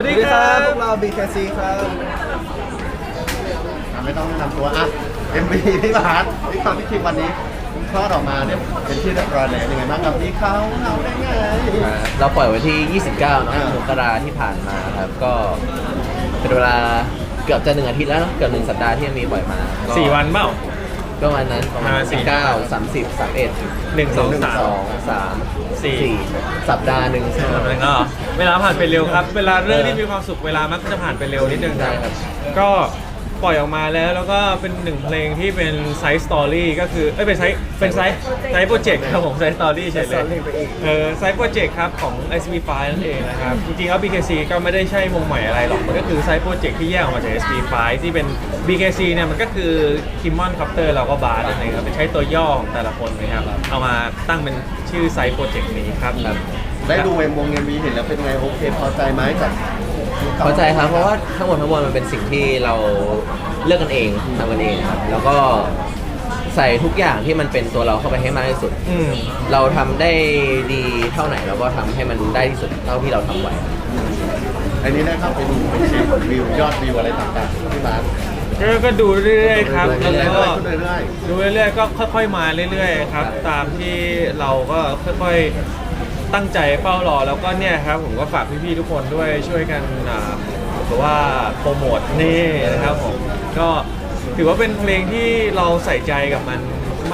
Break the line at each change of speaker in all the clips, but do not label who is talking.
สวัสดีครับ
พวกเรา BKC ครับ
อะไม่ต้องแนะนำตัวอะ MV พี่บาสพี่เขาพี่คิมวันนี้คลอดออกมาเนี่ยเป็นที่เรียบร้อยแล้วยังไงบ้างกับพี่เขาเอาได้ไง
อ่าเราปล่อยไว้ที่ 29เนอะ
อ่าม
มกราที่ผ่านมาครับ ก็เป็นเวลาเกือบจะหนึ่งอาทิตย์แล้วเนอะเกือบหนึ่งสัปดาห์ที่มีปล่อยมาก็
สี่วันเปล่า
ก็วันนั้นประมาณ
อ่าสี่
19 30 31
หนึ่งสองสาม
สาม
สี่
สี่สัปดาห์หนึ่งใช่ไหม
แล้วก็เวลาผ่านไปเร็วครับ เวลาเรื่องที่มีความสุขเวลามักจะผ่านไปเร็วนิดนึง
ใช่ครับ
ก็ ปล่อยออกมาแล้วแล้วก็เป็นหนึ่งเพลงที่เป็นไซส์สตอรี่ก็คือเอ้ยเป็นไซส์เป็นไซส์ไซส์โปรเจกต์ครับผมไซส์สตอรี่เฉยเลย
Story ไปอีก
เออไซส์โปรเจกต์ครับของ SB5 นั่นเองนะครับจริงๆแล้ว BKC ก็ไม่ได้ใช่วงใหม่อะไรหรอกมันก็คือไซส์โปรเจกต์ที่แยกออกมาจาก SB5 ที่เป็น BKC เนี่ยมันก็คือคิมมอนคอปเตอร์แล้วก็บาร์นั่นเองครับเป็นใช้ตัวย่อของแต่ละคนนะครับเอามาตั้งเป็นชื่อไซส์โปรเจกต์นี้ครับ
ครับ
ได้ดูเอ็มวงเอ็มวีเห็นแล้วเป็นไงโอเคพอใจไหมกับ
เข้าใจครับเพราะว่าทั้งหมดทั้งมวลมันเป็นสิ่งที่เราเลือกกันเองทำกันเองครับแล้วก็ใส่ทุกอย่างที่มันเป็นตัวเราเข้าไปให้มากที่สุด
อืม
เราทำได้ดีเท่าไหนเราก็ทำให้มันได้ที่สุดเท่าที่เราทำไหว
อันนี้ได้เข้าไปดูไปเช็ควิวยอดวิวอะไรต่างๆพี่บาส
ก็ก็ดูเรื่อยๆครับ
เรื่
แล้ว
อยๆ
ก็
ขึ้นเรื่อย
ดูเรื่อยๆก็ค่อย ๆ มาเรื่อยๆครับ ตามที่เราก็ค่อยๆ ตั้งใจเฝ้ารอแล้วก็เนี่ยครับผมก็ฝากพี่ๆทุกคนด้วยช่วยกันอ่าหรือว่าโปรโมทนี่นะครับผมก็ถือว่าเป็นเพลงที่เราใส่ใจกับมัน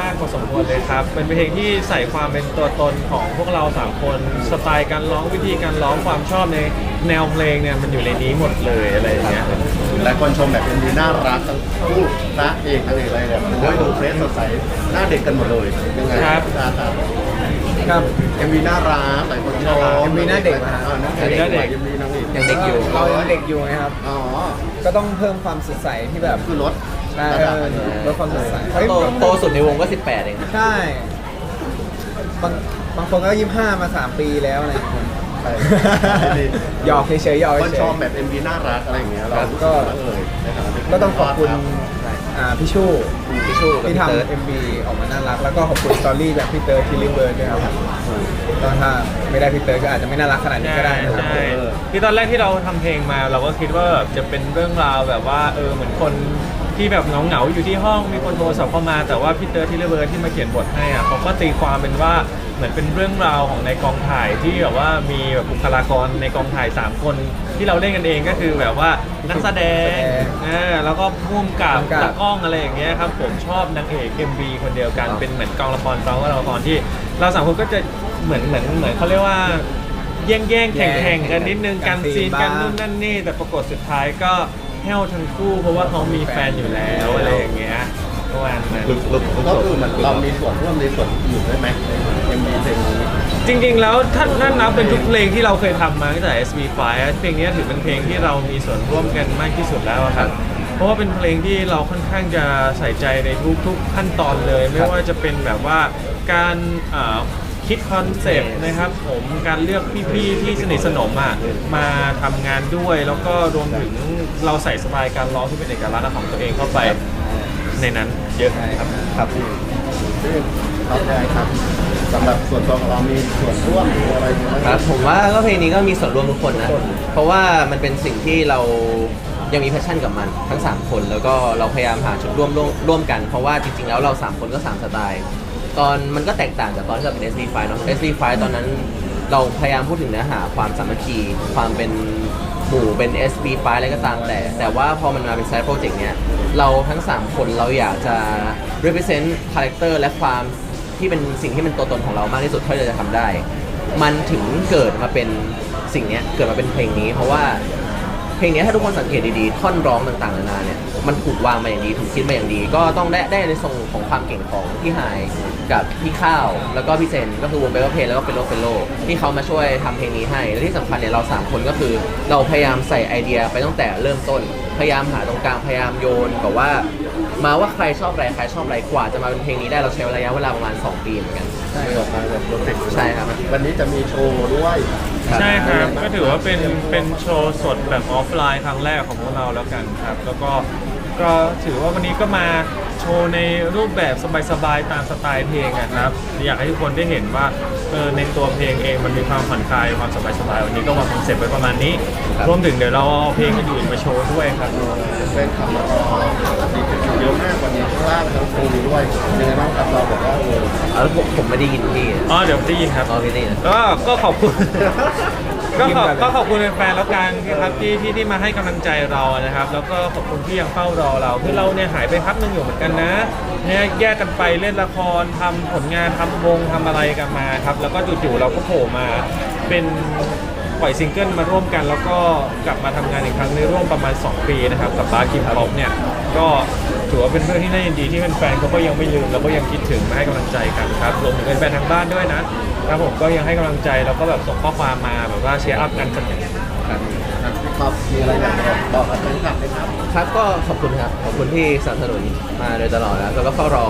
มากพอสมควรเลยครับ เป็นเพลงที่ใส่ความเป็นตัวตนของพวกเราสามคนสไตล์การร้องวิธีการร้องความชอบในแนวเพลงเนี่ยมันอยู่ในนี้หมดเลยอะไรอย่างเงี้ย
หลายคนชมแบบเอ็มวีน่ารักทั้งคู่พระเอกทั้งเอกอะไรเนี่ยโอ้ยดูเฟรชสดใสหน้าเด็กกันหมดเลยยังไง
ครับ
พี่บาสครับ
ครับ
เอ็มวีน่ารักหลายคนชอบ
MV หน้าเด็กนะฮะ
อ่าหน้าเด็ก
หน้าเด็ก
เอ็มวีนางเอก
ยังเด็กอยู่
เรายังเด็กอยู่ไงครับ
อ๋อ
ก็ต้องเพิ่มความสดใสที่แบบ
คือรถ
ใช่
ระ
เอ
ดับ
อ
อันนี้
ลดความสดใส
ถ้าโตโตสุดในวงก็ 18 เอง
ใช่ บางบางคนก็ยี่ห้ามาสามปีแล้วอะไรอย่างเงี้ย
ใช่ดี
หยอกเฉยๆหยอก
คน
เฉ
ชอยบแบบ MV น่ารักอะไรอย่างเงี้ยเรา
ครับ
รู้สึ
ก็
กว่าเออในฐานะที่
ๆก็ต้องขอบคุณ
รับ
อ่าพี่ชู่
พี่ชูกับ
ที่
พี่เติร์ด
ทำ MV ออกมาน่ารัก แล้วก็ขอบคุณสตอรี่แบบพี่เติร์ดที่ลิเวอร์ด้วยครับก็ถ้าไม่ได้พี่เติร์ดก็อาจจะไม่น่ารักขนาดนี้ก็ได้นะครับ
ใช่ที่ตอนแรกที่เราทำเพลงมาเราก็คิดว่าแบบจะเป็นเรื่องราวแบบว่าเออเหมือนคน ที่แบบเหงาเหงาๆอยู่ที่ห้องมีคนโทรศัพท์เข้ามา แต่ว่าพี่เตอร์ที่เลเวอร์ที่มาเขียนบทให้อะเขาก็ตีความเป็นว่าเหมือนเป็นเรื่องราวของในกองถ่ายที่แบบว่ามีแบบบุคลากรในกองถ่าย 3 คน ที่เราเล่นกันเองก็คือแบบว่านักแสดงเออแล้วก็พุ่มกับ ตากล้องอะไรอย่างเงี้ยครับผมชอบนางเอก MV คนเดียวกันเป็นเหมือนกองละครกองละครที่ เราสามคนก็จะเหมือนเหมือนเหมือนเขาเรียกว่า แย่งแย่งๆแข่งแข่งๆกันนิดนึงกันซีนกันนู่นนั่นนี่แต่ปรากฏสุดท้ายก็ แห้วทั้งคู่เพราะว่าเขามีแฟนอยู่แล้วอะไรอย่างเงี้ยประมาณนั้น
ก็คือมันเรามีส่วนร่วมในส่วนอื่นด้วยไหมใน MV เพลงนี้
จริง ๆ แล้วถ้าถ้านับเป็นทุกเพลงที่เราเคยทำมาตั้งแต่ SB5 อะเพลงนี้ถือเป็นเพลงที่เรามีส่วนร่วมกันมากที่สุดแล้วอะครับ เพราะว่าเป็นเพลงที่เราค่อนข้างจะใส่ใจในทุกๆขั้นตอนเลย ไม่ว่าจะเป็นแบบว่าการเอ่อ คิดคอนเซปต์นะครับผมการเลือกพี่ๆที่สนิทสนมอะมาทำงานด้วย แล้วก็รวมถึงเราใส่สไตล์การร้องที่เป็นเอกลักษณ์ของตัวเองเข้าไปในนั้นเยอะครับ
ครับ
ซึ่งเขาได้ครับสำหรับส่วนตัวของเรามีส่วนร่วมหรืออะไรไหม
ครับผมว่าก็เพลงนี้ก็มีส่วนร่วมทุกคนนะ เพราะว่ามันเป็นสิ่งที่เรายังมีแพชชั่นกับมันทั้ง 3 คน แล้วก็เราพยายามหาจุดร่วมร่วมร่วมกัน เพราะว่าจริงๆแล้วเรา 3 คนก็ 3 สไตล์ ตอนมันก็แตกต่างจากตอนที่เราเป็น SD5 เนาะ SD5 ตอนนั้นเราพยายามพูดถึงเนื้อหาความสามัคคีความเป็นหมู่เป็น SB5 อะไรก็ตามแต่ แต่ว่าพอมันมาเป็นไซต์โปรเจกต์เนี้ยเราทั้ง 3 คนเราอยากจะ represent character และความที่เป็นสิ่งที่เป็นตัวตนของเรามากที่สุดเท่าที่เราจะทำได้ มันถึงเกิดมาเป็นสิ่งเนี้ยเกิดมาเป็นเพลงนี้ เพราะว่า ลงนี้ถ้าทุกคนสังเกตดีๆ ท่อนร้องต่างๆนานาเนี่ย มันถูกวางมาอย่างดี ถูกคิดมาอย่างดี ก็ต้องได้ได้ในทรงของความเก่งของพี่ไฮายกับพี่ข้าว แล้วก็พี่เซน ก็คือวงเบลเพลแล้วก็เป็นโลเฟลโลที่เขามาช่วยทำเพลงนี้ให้ และที่สำคัญเนี่ยเราสามคนก็คือ เราพยายามใส่ไอเดียไปตั้งแต่เริ่มต้น พยายามหาตรงกลาง พยายามโยนกับว่า มาว่าใครชอบอะไรใครชอบอะไรกว่าจะมาเป็นเพลงนี้ได้เราใช้ระยะเวลาประมาณ 2 ปีเหมือนกัน
ไม่ออกมาแบบโปรเจกต์
ใช่ครับ
วันนี้จะมีโชว์ด้วย
ใช่ครับก็ถือว่าเป็นเป็นโชว์สดแบบออฟไลน์ครั้งแรกของพวกเราแล้วกันครับ แล้วก็ก็ถือว่าวันนี้ก็มาโชว์ในรูปแบบสบายๆตามสไตล์เพลงอะครับ อยากให้ทุกคนได้เห็นว่าเออในตัวเพลงเองมันมีความผ่อนคลายความสบายๆวันนี้ก็วางคอนเซ็ปต์ไว้ประมาณนี้
ครับ
รวมถึงเดี๋ยวเราเอาเพลงอื่นๆมาโชว์ด้วยครับ
เป็นคำร เราบอกว่าเออ
เอาแล้วผมผมไม่ได้ยินพี่
อ๋อเดี๋ยวได้ยินครับ
อ๋อพี่นี่นะ
ก็ก็ขอบคุณ ก็ขอบ
ยิ้มแบบ
ก็ขอบคุณแฟนๆแล้วกันนะครับที่ที่ที่มาให้กำลังใจเรานะครับ แล้วก็ขอบคุณที่ยังเฝ้ารอเราคือเราเนี่ยหายไปพักหนึงอยู่เหมือนกันนะเนี่ยแยกกันไปเล่นละครทำผลงานทำวงทำอะไรกันมาครับ แล้วก็จู่ๆเราก็โผล่มาเป็นปล่อยซิงเกิลมาร่วมกัน แล้วก็กลับมาทำงานอีกครั้งในร่วมประมาณ 2 ปีนะครับกับบาร์คิมพ็อปเนี่ยก็ ถือว่าเป็นเรื่องที่น่ายินดีที่แฟนๆเขาก็ยังไม่ลืมแล้วก็ยังคิดถึงมาให้กำลังใจกันครับรวมถึงแฟนๆทางบ้านด้วยนะครับผมก็ยังให้กำลังใจแล้วก็แบบส่งข้อความมาแบบว่าเชียร์อัพกันเสมอ
ครับ
ครับมีอะไรอยากจะบอกกับแฟนคลับไหมครับ
ครับก็ขอบคุณครับ ขอบคุณที่สนับสนุนมาโดยตลอดแล้วแล้วก็เฝ้ารอ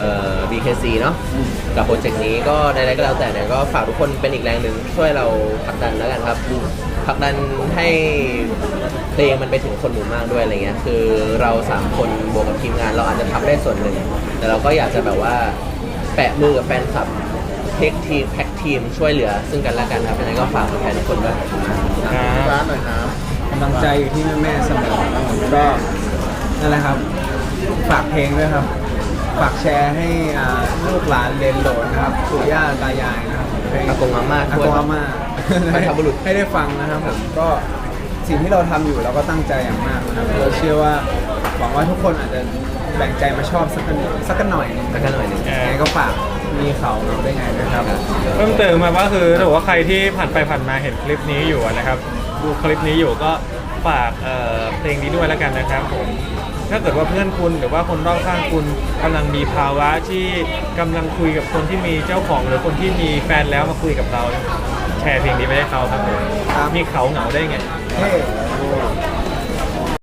เอ่อ BKC เนาะกับโปรเจกต์นี้ก็ใดๆก็แล้วแต่เนี่ยก็ฝากทุกคนเป็นอีกแรงหนึ่งช่วยเราผลักดันแล้วกันครับ ผลักดันให้เพลงมันไปถึงคนหมู่มากด้วยอะไรเงี้ยคือเราสามคนบวกกับทีมงาน เราอาจจะทำได้ส่วนหนึ่ง แต่เราก็อยากจะแบบว่าแปะมือกับแฟนคลับเทคทีมแพ็กทีมช่วยเหลือซึ่งกันและกันครับยังไงก็ฝากแฟนๆทุกคนด้วย
ร้านหน่อยครับ
กำลังใจอยู่ที่แม่ๆเสมอก็นั่นแหละครับ ฝากเพลงด้วยครับ ฝากแชร์ให้อ่าลูกหลานเรียนโหลดนะครับปู่ย่าตายายนะครับ ให้
อากงอาม่า
อา
ด้วย
กงอาม่า
บรรพบุรุษ
ให้ได้ฟังนะครับผมก็สิ่งที่เราทำอยู่เราก็ตั้งใจอย่างมากนะครับเราเชื่อว่าหวังว่าทุกคนอาจจะแบ่งใจมาชอบสักกันสักกันหน่อยหนึง
สักกันหน่อยหนึ่ง
ยังไงก็ฝากมีเขาเราได้ไงนะครับ
เพิ่มเติมมาว่าคือถ้าบอกว่าใครที่ผ่านไปผ่านมาเห็นคลิปนี้อยู่นะครับ ดูคลิปนี้อยู่ก็ฝากเอ่อเพลงนี้ด้วยแล้วกันนะครับผม ถ้าเกิดว่าเพื่อนคุณหรือว่าคนรอบข้างคุณกำลังมีภาวะที่กำลังคุยกับคนที่มีเจ้าของหรือคนที่มีแฟนแล้วมาคุยกับเรา แชร์เพลงนี้ไปให้เขาครับผมมีเขาเหงาได้ไง
เท่